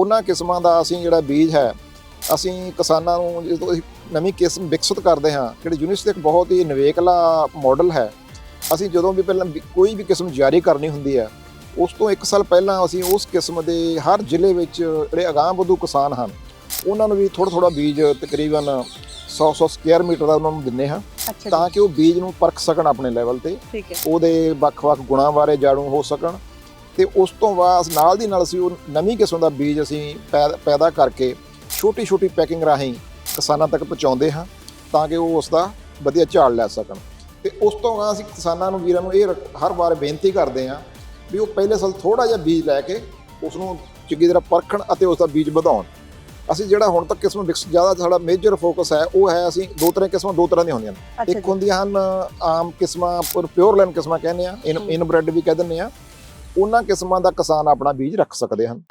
ਉਹਨਾਂ ਕਿਸਮਾਂ ਦਾ ਅਸੀਂ ਜਿਹੜਾ ਬੀਜ ਹੈ ਅਸੀਂ ਕਿਸਾਨਾਂ ਨੂੰ ਜਦੋਂ ਅਸੀਂ ਨਵੀਂ ਕਿਸਮ ਵਿਕਸਿਤ ਕਰਦੇ ਹਾਂ ਜਿਹੜੀ ਯੂਨੀਵਰਸਿਟੀ ਇੱਕ ਬਹੁਤ ਹੀ ਨਿਵੇਕਲਾ ਮਾਡਲ ਹੈ। ਅਸੀਂ ਜਦੋਂ ਵੀ ਪਹਿਲਾਂ ਕੋਈ ਵੀ ਕਿਸਮ ਜਾਰੀ ਕਰਨੀ ਹੁੰਦੀ ਹੈ ਉਸ ਤੋਂ 1 ਸਾਲ ਪਹਿਲਾਂ ਅਸੀਂ ਉਸ ਕਿਸਮ ਦੇ ਹਰ ਜ਼ਿਲ੍ਹੇ ਵਿੱਚ ਜਿਹੜੇ ਅਗਾਂਹ ਵਧੂ ਕਿਸਾਨ ਹਨ ਉਹਨਾਂ ਨੂੰ ਵੀ ਥੋੜਾ ਥੋੜਾ ਬੀਜ ਤਕਰੀਬਨ 100 100 ਸਕੁਅਰ ਮੀਟਰ ਦਾ ਉਹਨਾਂ ਨੂੰ ਦਿੰਨੇ ਹਾਂ ਤਾਂ ਕਿ ਉਹ ਬੀਜ ਨੂੰ ਪਰਖ ਸਕਣ ਆਪਣੇ ਲੈਵਲ ਤੇ। ਉਹਦੇ ਵੱਖ-ਵੱਖ ਗੁਣਾਂ ਬਾਰੇ ਜਾਣੂ ਹੋ ਸਕਣ ਤੇ ਉਸ ਤੋਂ ਬਾਅਦ ਨਾਲ ਦੀ ਨਾਲ ਅਸੀਂ ਉਹ ਨਵੀਂ ਕਿਸਮ ਦਾ ਬੀਜ ਅਸੀਂ ਪੈਦਾ ਕਰਕੇ ਛੋਟੀ-ਛੋਟੀ ਪੈਕਿੰਗ ਰਾਹੀਂ ਕਿਸਾਨਾਂ ਤੱਕ ਪਹੁੰਚਾਉਂਦੇ ਹਾਂ ਤਾਂ ਕਿ ਉਹ ਉਸ ਦਾ ਵਧੀਆ ਝਾੜ ਲੈ ਸਕਣ। ਤੇ ਉਸ ਤੋਂ ਬਾਅਦ ਅਸੀਂ ਕਿਸਾਨਾਂ ਨੂੰ ਵੀਰਾਂ ਨੂੰ ਇਹ ਹਰ ਵਾਰ ਬੇਨਤੀ ਕਰਦੇ ਹਾਂ ਵੀ ਉਹ ਪਹਿਲੇ ਸਾਲ ਥੋੜਾ ਜਿਹਾ ਬੀਜ ਲੈ ਕੇ ਉਸ ਨੂੰ ਚੰਗੀ ਤਰ੍ਹਾਂ ਪਰਖਣ ਅਤੇ ਉਸ ਦਾ ਬੀਜ ਵਧਾਉਣ। ਅਸੀਂ ਜਿਹੜਾ ਹੁਣ ਤੱਕ ਕਿਸਮ ਵਿਕਸ ਜ਼ਿਆਦਾ ਸਾਡਾ ਮੇਜਰ ਫੋਕਸ ਹੈ ਉਹ ਹੈ ਅਸੀਂ ਦੋ ਤਰ੍ਹਾਂ ਕਿਸਮਾਂ ਦੋ ਤਰ੍ਹਾਂ ਦੀਆਂ ਹੁੰਦੀਆਂ ਨੇ। ਇੱਕ ਹੁੰਦੀਆਂ ਹਨ ਆਮ ਕਿਸਮਾਂ ਪਰ ਪਿਓਰ ਲਾਈਨ ਕਿਸਮਾਂ ਕਹਿੰਦੇ ਆ ਇਨ। ਇਨਬ੍ਰੈਡ ਵੀ ਕਹਿ ਦਿੰਦੇ ਆ ਉਹਨਾਂ ਕਿਸਮਾਂ ਦਾ ਕਿਸਾਨ ਆਪਣਾ ਬੀਜ ਰੱਖ ਸਕਦੇ ਹਨ।